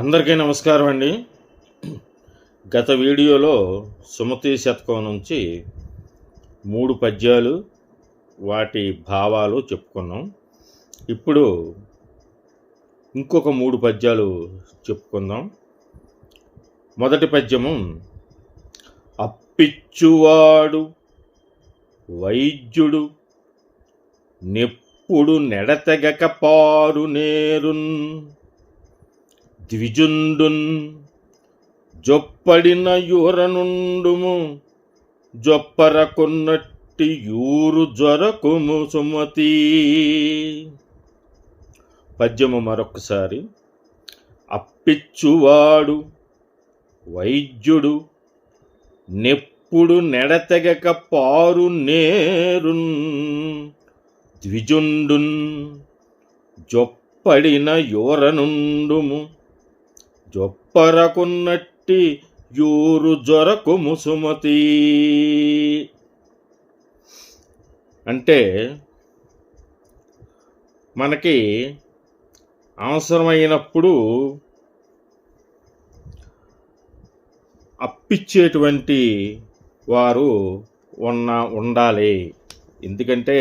అందరికీ నమస్కారం అండి. గత వీడియోలో సుమతి శతకం నుంచి మూడు పద్యాలు వాటి భావాలు చెప్పుకున్నాం. ఇప్పుడు ఇంకొక మూడు పద్యాలు చెప్పుకుందాం. మొదటి పద్యము అప్పిచ్చువాడు వైద్యుడు నెప్పుడు నెడతెగక పారు నేరున్ ద్విజుండున్ జొప్పడిన యూరనుండుము జొప్పరకున్నట్టి యూరు జ్వరకుము సుమతి. పద్యము మరొకసారి అప్పిచ్చువాడు వైద్యుడు నెప్పుడు నెడతెగక పారు నేరున్ ద్విజుండున్ జొప్పడిన యూరనుండుము జొప్పరకున్నట్టి యూరు జొరకు ముసుమతి. అంటే మనకి అవసరమైనప్పుడు అప్పిచ్చేటువంటి వారు ఉన్న ఉండాలి. ఎందుకంటే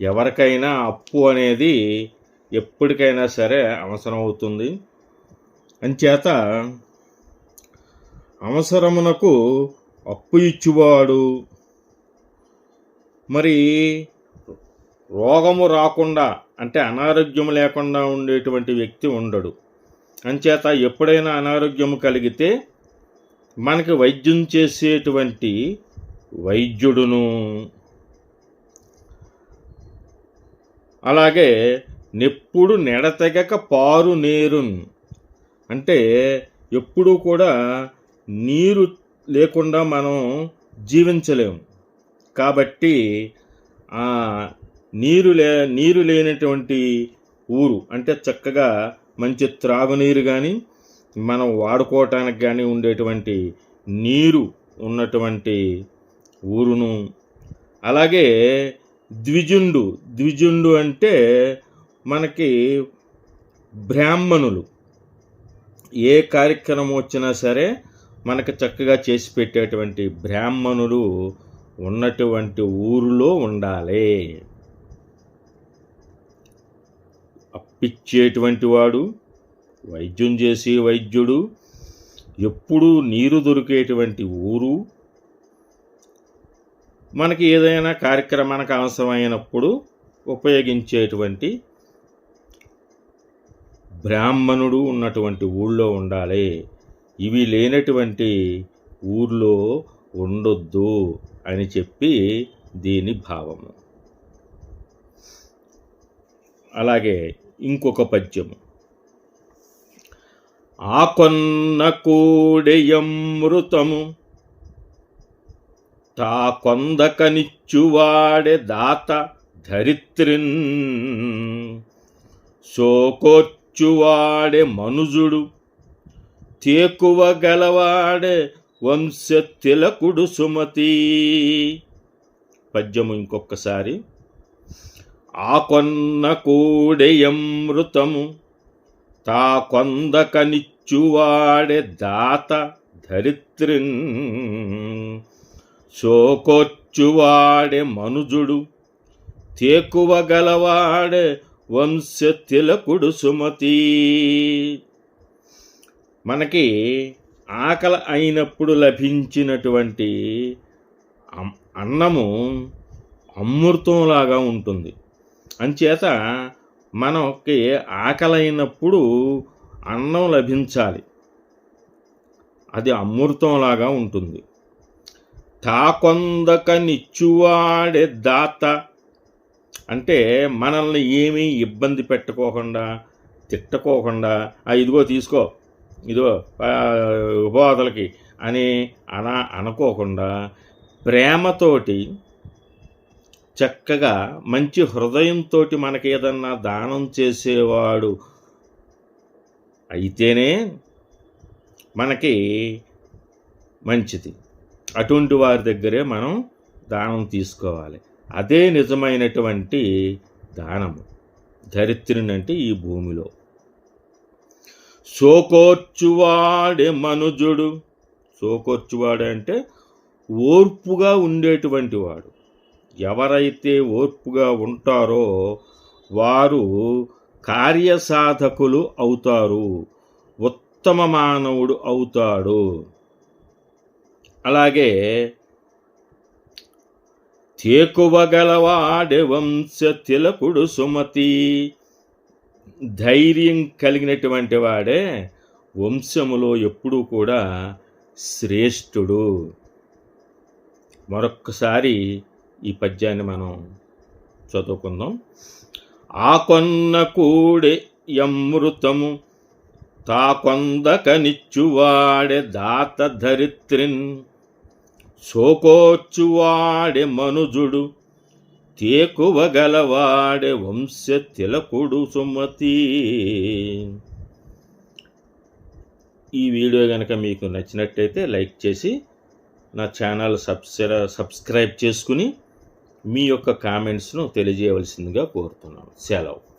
ఎవరికైనా అప్పు అనేది ఎప్పటికైనా సరే అవసరం అవుతుంది అంచేత అవసరమునకు అప్పు ఇచ్చువాడు. మరి రోగము రాకుండా అంటే అనారోగ్యం లేకుండా ఉండేటువంటి వ్యక్తి ఉండడు. అంచేత ఎప్పుడైనా అనారోగ్యము కలిగితే మనకి వైద్యం చేసేటువంటి వైద్యుడును. అలాగే నెప్పుడు నెడతెగక పారు నేరున్ అంటే ఎప్పుడూ కూడా నీరు లేకుండా మనం జీవించలేము. కాబట్టి ఆ నీరు లే నీరు లేనటువంటి ఊరు అంటే చక్కగా మంచి త్రాగునీరు కానీ మనం వాడుకోవటానికి కానీ ఉండేటువంటి నీరు ఉన్నటువంటి ఊరును. అలాగే ద్విజుండు ద్విజుండు అంటే మనకి బ్రాహ్మణులు. ఏ కార్యక్రమం వచ్చినా సరే మనకు చక్కగా చేసి పెట్టేటువంటి బ్రాహ్మణులు ఉన్నటువంటి ఊరిలో ఉండాలి. అప్పిచ్చేటువంటి వాడు వైద్యం చేసే వైద్యుడు ఎప్పుడూ నీరు దొరికేటువంటి ఊరు. మనకి ఏదైనా కార్యక్రమానికి అవసరమైనప్పుడు ఉపయోగించేటువంటి బ్రాహ్మణుడు ఉన్నటువంటి ఊళ్ళో ఉండాలి. ఇవి లేనటువంటి ఊర్లో ఉండొద్దు అని చెప్పి దీని భావము. అలాగే ఇంకొక పద్యము. ఆ కొన్న కూడెయమృతము తా కొందకనిచ్చువాడే దాత ధరిత్రిన్ వచ్చువాడే మనుజుడు తేకువ గలవాడే వంశ తిలకుడు సుమతి. పద్యము ఇంకొకసారి ఆ కొన్న కూడెయమృతము తా కొందకనిచ్చువాడే దాత ధరిత్రిన్ సోకొచ్చువాడే మనుజుడు తేకువ గలవాడే వంశతిలకుడు సుమతి. మనకి ఆకలి అయినప్పుడు లభించినటువంటి అమ్- అన్నము అమృతంలాగా ఉంటుంది. అంచేత మనకి ఆకలి అయినప్పుడు అన్నం లభించాలి. అది అమృతంలాగా ఉంటుంది. తాకొందక నిచ్చువాడే దాత అంటే మనల్ని ఏమీ ఇబ్బంది పెట్టుకోకుండా తిట్టుకోకుండా "ఆ, ఇదిగో తీసుకో ఇదిగో ఆ, అని అనా అనుకోకుండా ప్రేమతోటి చక్కగా మంచి హృదయంతో మనకి ఏదన్నా దానం చేసేవాడు అయితేనే మనకి మంచిది. అటువంటి వారి దగ్గరే మనం దానం తీసుకోవాలి. అదే నిజమైనటువంటి దానము. దరిద్రుని అంటే ఈ భూమిలో. సోకోర్చువాడే మనుజుడు. సోకోర్చువాడే అంటే ఓర్పుగా ఉండేటువంటి వాడు. ఎవరైతే ఓర్పుగా ఉంటారో వారు కార్యసాధకులు అవుతారు. ఉత్తమ మానవుడు అవుతాడు. అలాగే తేకువగలవాడే వంశ తిలకుడు సుమతి. ధైర్యం కలిగినటువంటి వాడే వంశములో ఎప్పుడూ కూడా శ్రేష్ఠుడు. మరొక్కసారి ఈ పద్యాన్ని మనం చదువుకుందాం. ఆ కొన్న కూడే యమృతము తా కొందకనిచ్చువాడే దాత ధరిత్రిన్ సోకోచువాడే మనుజుడు తేకువగలవాడే వంశ తిలకుడు సుమతి. ఈ వీడియో కనుక మీకు నచ్చినట్టయితే లైక్ చేసి నా ఛానల్ సబ్స్క్రై సబ్స్క్రైబ్ చేసుకుని మీ యొక్క కామెంట్స్ను తెలియజేయవలసిందిగా కోరుతున్నాను. సెలవు.